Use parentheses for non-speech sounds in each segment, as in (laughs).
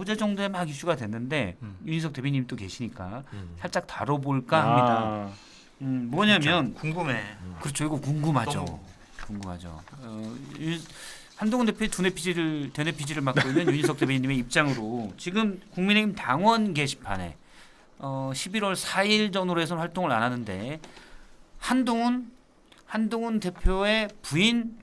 어제 정도에 막 이슈가 됐는데 음. 윤희석 대변인님 또 계시니까 음. 살짝 다뤄볼까 합니다. 아, 음, 뭐냐면 궁금해. 그렇죠. 이거 궁금하죠. 너무. 궁금하죠. 어, 유- 한동훈 대표의 두뇌 피지를 대뇌 피지를 맡고 있는 (laughs) 윤희석 대변인님의 입장으로 지금 국민의힘 당원 게시판에 어, 11월 4일 전후로 해서는 활동을 안 하는데 한동훈 한동훈 대표의 부인,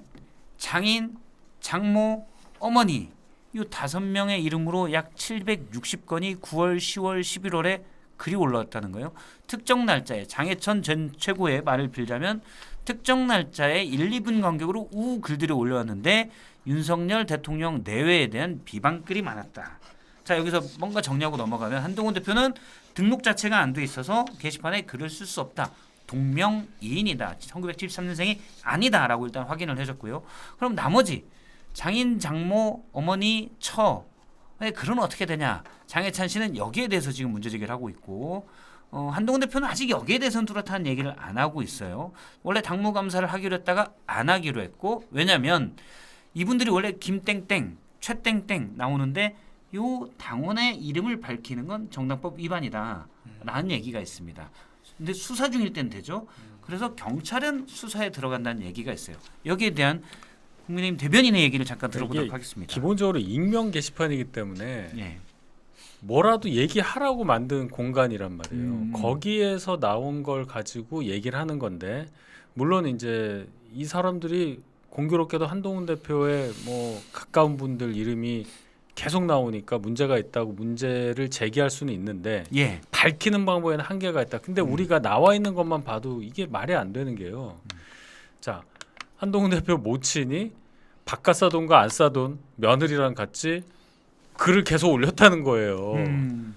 장인, 장모, 어머니 이 다섯 명의 이름으로 약 760건이 9월, 10월, 11월에 글이 올라왔다는 거예요. 특정 날짜에 장해천 전 최고의 말을 빌자면 특정 날짜에 1, 2분 간격으로 우 글들이 올려왔는데 윤석열 대통령 내외에 대한 비방글이 많았다. 자 여기서 뭔가 정리하고 넘어가면 한동훈 대표는 등록 자체가 안 돼 있어서 게시판에 글을 쓸 수 없다. 동명이인이다. 1973년생이 아니다라고 일단 확인을 해줬고요. 그럼 나머지 장인, 장모, 어머니, 처의 글은 어떻게 되냐? 장해찬 씨는 여기에 대해서 지금 문제 제기를 하고 있고 어, 한동훈 대표는 아직 여기에 대해서는 뚜렷한 얘기를 안 하고 있어요. 원래 당무 감사를 하기로 했다가 안 하기로 했고 왜냐하면 이분들이 원래 김땡땡, 최땡땡 나오는데 요 당원의 이름을 밝히는 건 정당법 위반이다라는 얘기가 있습니다. 근데 수사 중일 땐 되죠. 그래서 경찰은 수사에 들어간다는 얘기가 있어요. 여기에 대한 국민의힘 대변인의 얘기를 잠깐 들어보도록 이게 하겠습니다. 기본적으로 익명 게시판이기 때문에 예. 뭐라도 얘기하라고 만든 공간이란 말이에요. 음. 거기에서 나온 걸 가지고 얘기를 하는 건데 물론 이제 이 사람들이 공교롭게도 한동훈 대표의 뭐 가까운 분들 이름이 계속 나오니까 문제가 있다고 문제를 제기할 수는 있는데 예. 밝히는 방법에는 한계가 있다. 근데 음. 우리가 나와 있는 것만 봐도 이게 말이 안 되는 게요. 음. 자, 한동훈 대표 모친이 바깥 사돈과 안 사돈 며느리랑 같이 글을 계속 올렸다는 거예요. 음.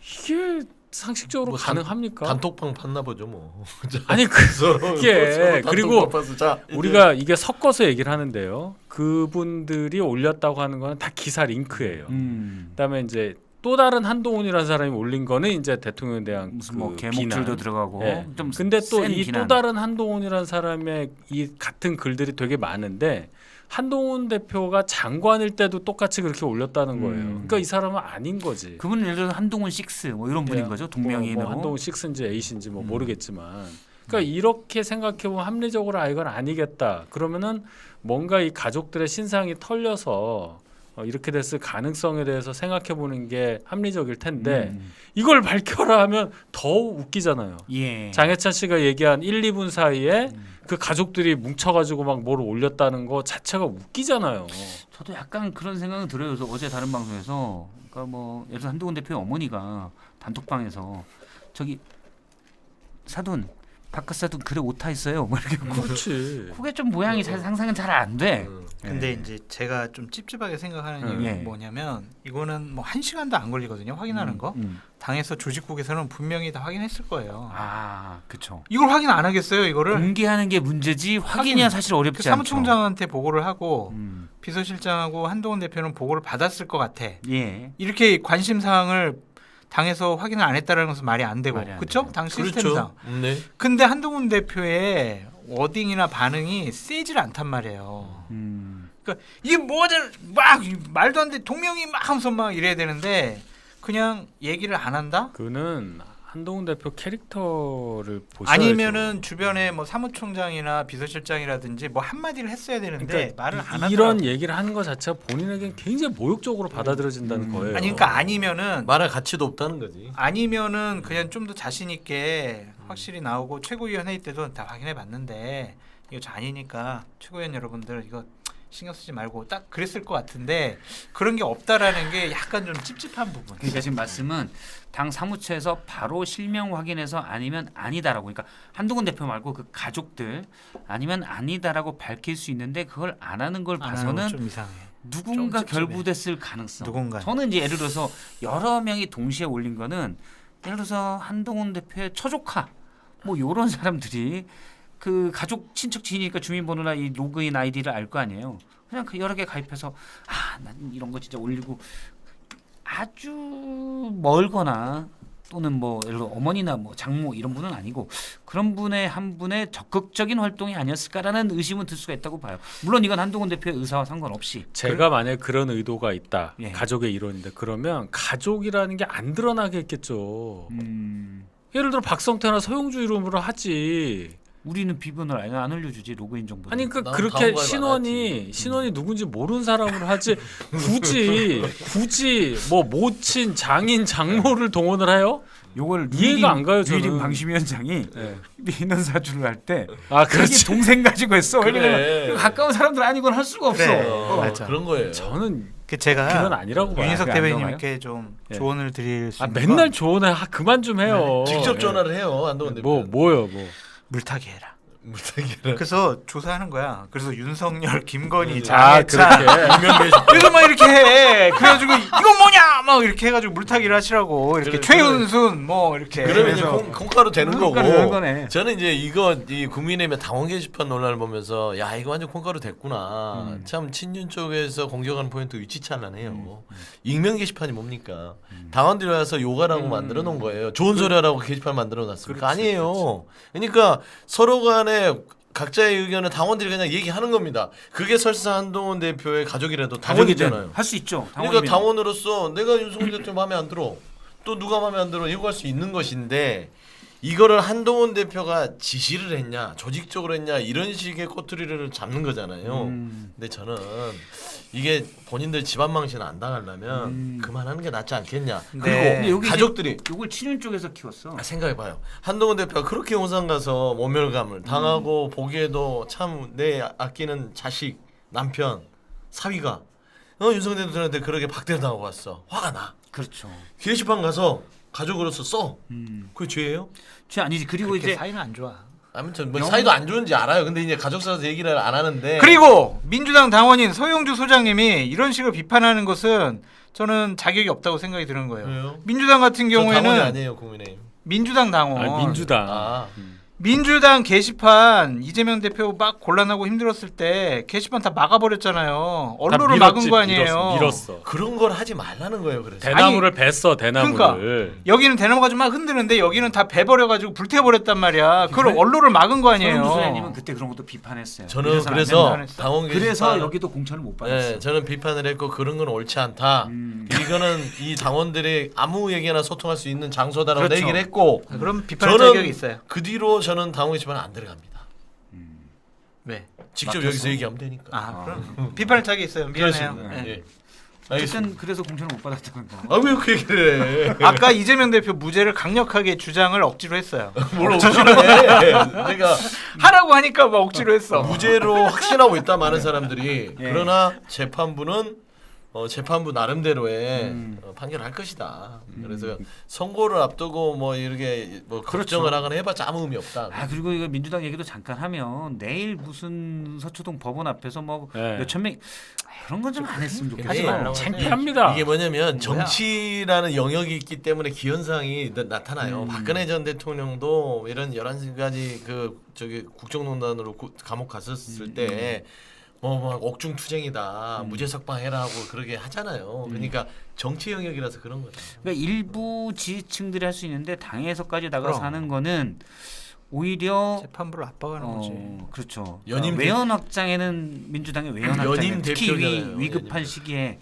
이게 상식적으로 뭐 단- 가능합니까? 단톡방 팠나 보죠 뭐. (laughs) 아니 그 그게 그리고 자, 이제 우리가 이게 섞어서 얘기를 하는데요. 그분들이 올렸다고 하는 거는 다 기사 링크예요. 음. 그다음에 이제 또 다른 한동훈이라는 사람이 올린 거는 이제 대통령에 대한 무슨 그뭐 개목줄도 비난. 들어가고 예. 좀 근데 또 센 이 또 비난. 다른 한동훈이라는 사람의 이 같은 글들이 되게 많은데 한동훈 대표가 장관일 때도 똑같이 그렇게 올렸다는 거예요. 음. 그러니까 이 사람은 아닌 거지. 그분은 예를 들어서 한동훈 식스 뭐 이런 분인 예. 거죠 뭐, 동명이인으로 뭐 한동훈 식스인지 에이신지 뭐 음. 모르겠지만 그러니까 이렇게 생각해 보면 합리적으로 아 이건 아니겠다 그러면은 뭔가 이 가족들의 신상이 털려서 어, 이렇게 됐을 가능성에 대해서 생각해 보는 게 합리적일 텐데 음. 이걸 밝혀라 하면 더 웃기잖아요. 예. 장해찬 씨가 얘기한 1, 2분 사이에 음. 그 가족들이 뭉쳐가지고 막 뭘 올렸다는 거 자체가 웃기잖아요. 저도 약간 그런 생각은 들어요. 그래서 어제 다른 방송에서 그러니까 뭐 예를 들어 한동훈 대표의 어머니가 단톡방에서 저기 사돈 바깥 사돈 그래 오타 있어요. 뭐 이렇게 그렇지. (laughs) 그게 좀 모양이 잘 상상은 잘 안 돼. 음. 네. 예. 음. 네. 근데 이제 제가 좀 찝찝하게 생각하는 이유는 예. 뭐냐면 이거는 뭐 한 시간도 안 걸리거든요 확인하는 거 음. 당에서 조직국에서는 분명히 다 확인했을 거예요 아, 그렇죠. 이걸 확인 안 하겠어요 이거를 공개하는 게 문제지 확인이야 확인. 사실 그 어렵지 않죠. 사무총장한테 보고를 하고 음. 비서실장하고 한동훈 대표는 보고를 받았을 것 같아 예. 이렇게 관심 사항을 당에서 확인을 안 했다는 것은 말이 안 되고 말이 안 그렇죠. 당 시스템상 그렇죠. 음, 네. 근데 한동훈 대표의 워딩이나 반응이 세질 않단 말이에요 음. 이게 뭐들 막 말도 안 돼 동명이 막 하면서 막 이래야 되는데 그냥 얘기를 안 한다? 그는 한동훈 대표 캐릭터를 보셔야죠. 아니면은 주변에 뭐 사무총장이나 비서실장이라든지 뭐 한마디를 했어야 되는데 그러니까 말을 이- 안 하더라고. 이런 얘기를 하는 것 자체가 본인에겐 굉장히 모욕적으로 받아들여진다는 음. 거예요. 아니 그러니까 아니면은 말할 가치도 없다는 거지. 아니면은 그냥 좀 더 자신 있게 확실히 나오고 최고위원 회의 때도 다 확인해 봤는데 이거 저 아니니까 최고위원 여러분들 이거 신경 쓰지 말고 딱 그랬을 것 같은데 그런 게 없다라는 게 약간 좀 찝찝한 부분. 그러니까 지금 말씀은 당 사무처에서 바로 실명 확인해서 아니면 아니다라고 그러니까 한동훈 대표 말고 그 가족들 아니면 아니다라고 밝힐 수 있는데 그걸 안 하는 걸 안 하는 건 봐서는 좀 이상해. 누군가 좀 찝찝해. 결부됐을 가능성. 누군가. 저는 이제 예를 들어서 여러 명이 동시에 올린 거는 예를 들어서 한동훈 대표의 처조카 뭐 요런 사람들이 그 가족 친척 지인이니까 주민번호나 이 로그인 아이디를 알 거 아니에요. 그냥 그 여러 개 가입해서 아, 난 이런 거 진짜 올리고 아주 멀거나 또는 뭐 예를 들어 어머니나 뭐 장모 이런 분은 아니고 그런 분의 한 분의 적극적인 활동이 아니었을까라는 의심은 들 수가 있다고 봐요. 물론 이건 한동훈 대표의 의사와 상관없이 제가 만약 그런 의도가 있다 예. 가족의 일원인데 그러면 가족이라는 게 안 드러나겠겠죠. 음, 예를 들어 박성태나 서용주 이름으로 하지. 우리는 비번을 안, 안 알려주지 로그인 정보. 아니 그 난 그렇게 다음 거 신원이 많았지. 신원이 누군지 모르는 사람으로 하지 굳이 굳이 뭐 모친 장인 장모를 동원을 해요? 요걸 이해가 안 가요, 저는. 유일인 방심위원장이 네. 민원 사주를 할 때 아 그렇지. 동생 가지고 했어. 그래. 왜냐면 가까운 사람들 아니고는 할 수가 없어. 그래. 어, 맞아. 그런 거예요. 저는 그 제가 그건 아니라고 봐요. 윤희석 그게 안 대변인님께 좀 예. 조언을 드릴 수 아 있는 맨날 건 조언해. 아, 그만 좀 해요. 직접 예. 전화를 해요 한동훈 대표. 뭐 뭐요 뭐. 물타기 해라. 물타기를. 그래서 조사하는 거야. 그래서 윤석열, 김건희, 음. 아 장해찬 그렇게. 유명계 그래서 막 이렇게 해. 그래가지고 이건 뭐냐 막 이렇게 해가지고 물타기를 하시라고 이렇게 그래, 최은순 뭐 이렇게. 그러면 이제 콩, 콩가루 되는 거고. 저는 이제 이거 이 국민의힘의 당원 게시판 논란을 보면서 야 이거 완전 콩가루 됐구나. 음. 참 친윤 쪽에서 공격하는 포인트 위치찬란해요. 음. 익명 게시판이 뭡니까? 당원들이 와서 요가라고 음. 만들어 놓은 거예요. 좋은 소리 하라고 게시판 만들어 놨습니까? 그렇지, 아니에요. 그러니까 서로 간에 각자의 의견을 당원들이 그냥 얘기하는 겁니다. 그게 설사 한동훈 대표의 가족이라도 당원이잖아요. 할 수 있죠. 그러니까 당원이면. 당원으로서 내가 윤석열 대통령 마음에 안 들어. 또 누가 마음에 안 들어 이거 할 수 있는 것인데 이거를 한동훈 대표가 지시를 했냐 조직적으로 했냐 이런 식의 꼬투리를 잡는 거잖아요. 음. 근데 저는 이게 본인들 집안 망신 안 당하려면 음. 그만하는 게 낫지 않겠냐. 네. 그리고 여기 가족들이 요걸 친윤 쪽에서 키웠어. 아, 생각해봐요. 한동훈 대표가 그렇게 용산 가서 모멸감을 당하고 음. 보기에도 참 내 아끼는 자식, 남편, 사위가 어, 윤석열 대통령한테 그렇게 박대당하고 왔어. 화가 나. 그렇죠. 게시판 가서 가족으로서 써. 음. 그게 죄예요? 죄 아니지. 그리고 이제 사이는 안 좋아. 아무튼 뭐 영- 사이도 안 좋은지 알아요. 근데 이제 가족 사서 얘기를 안 하는데 그리고 민주당 당원인 서영주 소장님이 이런 식으로 비판하는 것은 저는 자격이 없다고 생각이 드는 거예요. 왜요? 민주당 같은 저 당원이 경우에는 아니에요 국민의힘. 민주당 당원, 아 민주당. 아. 민주당 게시판 이재명 대표 막 곤란하고 힘들었을 때 게시판 다 막아버렸잖아요. 언론을 다 막은 밀었지, 거 아니에요. 밀었어. 밀었어. 그런 걸 하지 말라는 거예요. 그래서 대나무를 뱄어 대나무를. 여기는 대나무 가지고 막 흔드는데 여기는 다 베버려가지고 불태워버렸단 말이야. 그걸? 언론을 막은 거 아니에요. 그때 그런 것도 비판했어요. 저는 이래서는 안 그래서 된다. 당원 게시판 그래서 여기도 공천을 못 받았어. 네, 저는 비판을 했고 그런 건 옳지 않다. 음. 이거는 이 당원들이 아무 얘기나 소통할 수 있는 장소다라고 그렇죠. 얘기를 했고 그럼 비판할 저는 자격이 있어요. 그 뒤로 저는 게시판에 안 들어갑니다. 왜? 직접 막혔어? 여기서 얘기하면 되니까. 아, 그럼 비판할 자격이 있어요. 미안해요. 그렇습니다. 네. 예. 알겠습니다. 어쨌든 그래서 공천을 못 받았다는 거. 아왜 그렇게 얘기를 해? 아까 이재명 대표 무죄를 강력하게 주장을 억지로 했어요. (laughs) 뭘 억지로 해? 내가 하라고 하니까 막 억지로 했어. 무죄로 확신하고 있다 많은 사람들이 예. 그러나 재판부는 어, 재판부 나름대로의 음. 어, 판결할 것이다. 그래서 선고를 앞두고 뭐 이렇게 뭐 그렇죠. 걱정을 하거나 해봤자 아무 의미 없다. 아 그리고 이거 민주당 얘기도 잠깐 하면 내일 무슨 서초동 법원 앞에서 뭐 네. 몇천 명 아, 그런 건 좀 안 했으면 좋겠어. 하지 말라고 창피합니다. 이게 뭐냐면? 정치라는 영역이 있기 때문에 기현상이 나- 나타나요. 음. 박근혜 전 대통령도 이런 11가지 그 저기 국정농단으로 구- 감옥 갔었을 음. 때 뭐, 뭐 옥중 투쟁이다. 음. 무죄 석방해라 하고 그렇게 하잖아요. 그러니까 정치 영역이라서 그런 거죠. 그러니까 일부 지지층들이 할 수 있는데 당에서까지 나가서 그럼. 하는 거는 오히려 재판부를 압박하는 거지. 어, 그렇죠. 연임 어, 외연 확장에는 민주당의 외연 연임 확장 특히 위, 대표잖아요, 위급한 연임. 시기에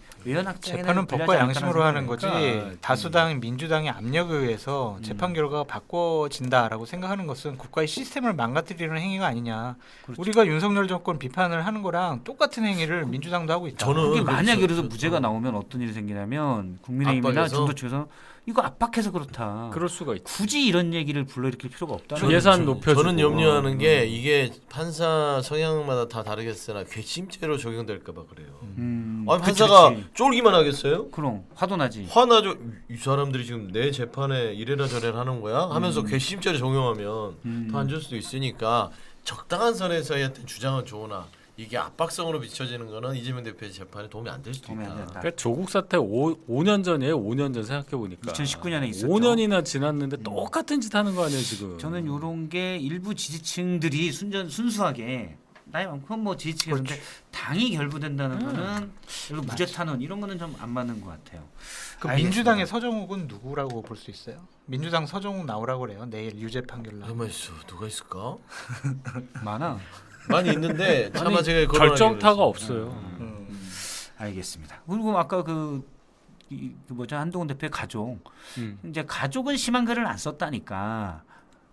재판은 법과 양심으로 하는 거지 그러니까, 다수당 민주당의 압력에 의해서 재판 결과가 바꿔진다라고 생각하는 것은 국가의 시스템을 망가뜨리는 행위가 아니냐. 그렇죠. 우리가 윤석열 정권 비판을 하는 거랑 똑같은 행위를 민주당도 하고 있다. 저는 그게. 만약에 그래서 그- 무죄가 나오면 어떤 일이 생기냐면 국민의힘이나 압박해서? 중도 쪽에서 이거 압박해서 그렇다. 그럴 수가 있지. 굳이 이런 얘기를 불러일으킬 필요가 없다. 예산 높여주고. 저는 염려하는 게 음. 이게 판사 성향마다 다 다르겠으나 괘씸죄로 적용될까봐 그래요. 음, 아니 그치, 판사가 그치. 쫄기만 하겠어요? 그럼 화도 나지. 화나죠. 이 사람들이 지금 내 재판에 이래라 저래라 하는 거야? 하면서 괘씸죄를 적용하면 음. 더안줄 수도 있으니까 적당한 선에서의 어떤 주장은 좋으나 이게 압박성으로 비춰지는 거는 이재명 대표의 재판에 도움이 안 될 수도 도움이 안 있다. 그러니까 조국 사태 5, 5년 전이에요. 5년 전 생각해 보니까. 2019년에 있었죠. 5년이나 지났는데 똑같은 짓 하는 거 아니에요 지금. 저는 이런 게 일부 지지층들이 순전 순수하게 나이 많고 뭐 지지층인데 당이 결부된다는 거는 그리고 무죄 탄원 이런 거는 좀 안 맞는 것 같아요. 그 알겠습니다. 민주당의 서정욱은 누구라고 볼 수 있어요? 민주당 서정욱 나오라고 그래요. 내일 유죄 판결 나. 가만 있어 누가 있을까? (laughs) 많아. 많이 있는데 차마 제가 거론하기로 결정타가 했어요. 없어요. 음. 알겠습니다. 그리고 아까 그, 이, 그 뭐죠 한동훈 대표의 가족 음. 이제 가족은 심한 글을 안 썼다니까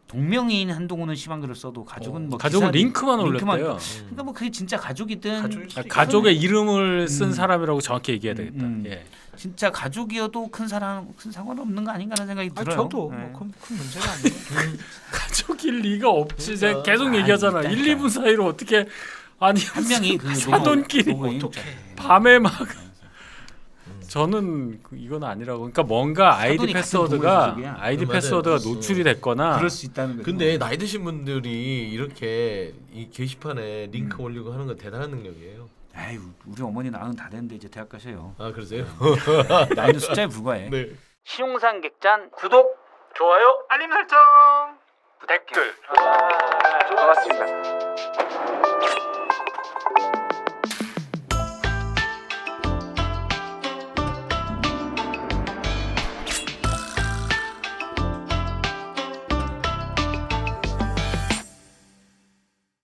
동명이인 한동훈은 심한 글을 써도 가족은 어, 뭐 가족은 기사- 링크만 링크만 올렸대요. 그러니까 뭐 그게 진짜 가족이든 가족일 수도 아, 있- 가족의 이름을 쓴 음. 사람이라고 정확히 얘기해야 되겠다. 음, 음. 예. 진짜 가족이어도 큰 사람 큰 상관 없는 거 아닌가라는 생각이 아, 들어요. 저도 네. 뭐 큰 큰 문제가 아니에요. (laughs) 가족일 리가 없지. 제가 그러니까. 계속 아, 얘기하잖아. 있다니까. 1, 2분 사이로 어떻게 아니 한 명이 그 (laughs) 사돈끼리 어떡해. 밤에 막 저는 그- 이건 아니라고. 그러니까 뭔가 아이디 사돈이 같은 패스워드가. 아이디 맞아요. 패스워드가 그렇죠. 노출이 됐거나 그럴 수 있다는 거죠. 근데 나이 드신 분들이 이렇게 이 게시판에 링크 음. 올리고 하는 건 대단한 능력이에요. 아유 우리 어머니 나은 다 됐는데 이제 대학 가셔요. 아 그러세요? (laughs) 나이는 숫자에 불과해. 네. 시용상 객잔 구독 좋아요. 알림 설정. 부탁드려. 아, 고맙습니다.